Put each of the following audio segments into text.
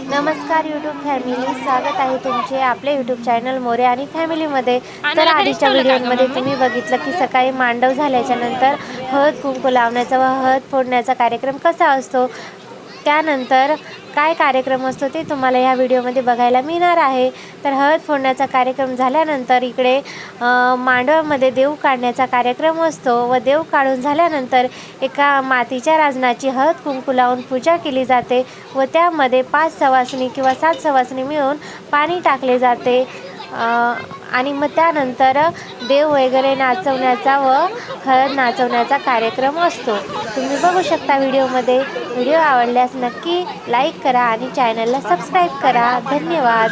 नमस्कार YouTube family स्वागत आहे तुमचे आपले यूट्यूब चॅनल मोरे आणि फॅमिलीमध्ये तर आधीच्या व्हिडिओमध्ये तुम्ही बघितलं की सकाळी मांडव झाल्याच्यानंतर हळद कुंकू लावण्याचा व हळद फोडण्याचा कार्यक्रम कसा असतो? त्यानंतर काय कार्यक्रम असतो ते तुम्हाला ह्या व्हिडिओमध्ये बघायला मिळणार आहे. तर हळद फोडण्याचा कार्यक्रम झाल्यानंतर इकडे मांडवामध्ये देव काढण्याचा कार्यक्रम असतो व देव काढून झाल्यानंतर एका मातीच्या राजनाची हळद कुंकू लावून पूजा केली जाते व त्यामध्ये पाच सवासणी किंवा सात सवासणी मिळून पाणी टाकले जाते. आणि मग त्यानंतर देव वगैरे नाचवण्याचा व हळद नाचवण्याचा कार्यक्रम असतो. तुम्ही बघू शकता व्हिडिओमध्ये. व्हिडिओ आवडल्यास नक्की लाईक करा आणि चॅनलला सबस्क्राईब करा. धन्यवाद.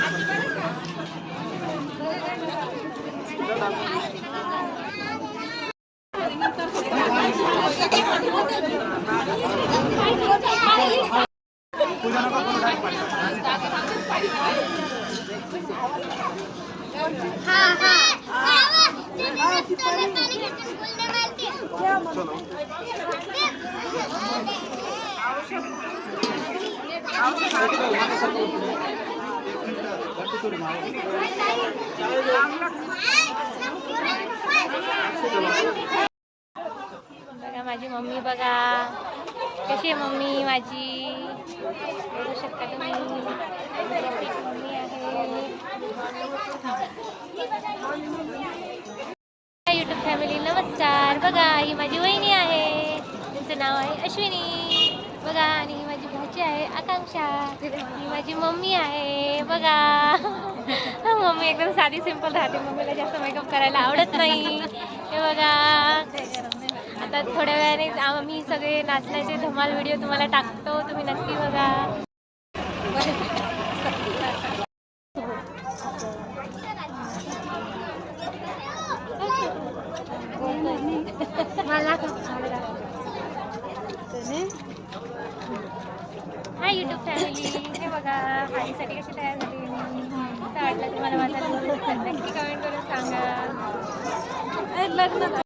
बघा माझी मम्मी बघा. कशी आहे मम्मी? माझी? बघू शकता तुम्ही? मम्मी आहे. यूट्यूब फॅमिली नमस्कार. बघा ही माझी वहिनी आहे. तिचं नाव आहे अश्विनी. बघा आणि ही माझी भाची आहे आकांक्षा. ही माझी मम्मी आहे. बघा. मम्मी एकदम साधी सिंपल राहते. मम्मीला जास्त मेकअप करायला आवडत नाही. हे बघा. आता थोड्या वेळाने आम्ही सगळे नाचण्याचे धमाल व्हिडिओ तुम्हाला टाकतो तुम्ही नक्की बघा. मला? हाय युट्यूब फॅमिली हे बघा. हाईसाठी कशी तयार झाली वाटलं तुम्हाला माझा? नक्की कमेंट करून सांगा. लग्न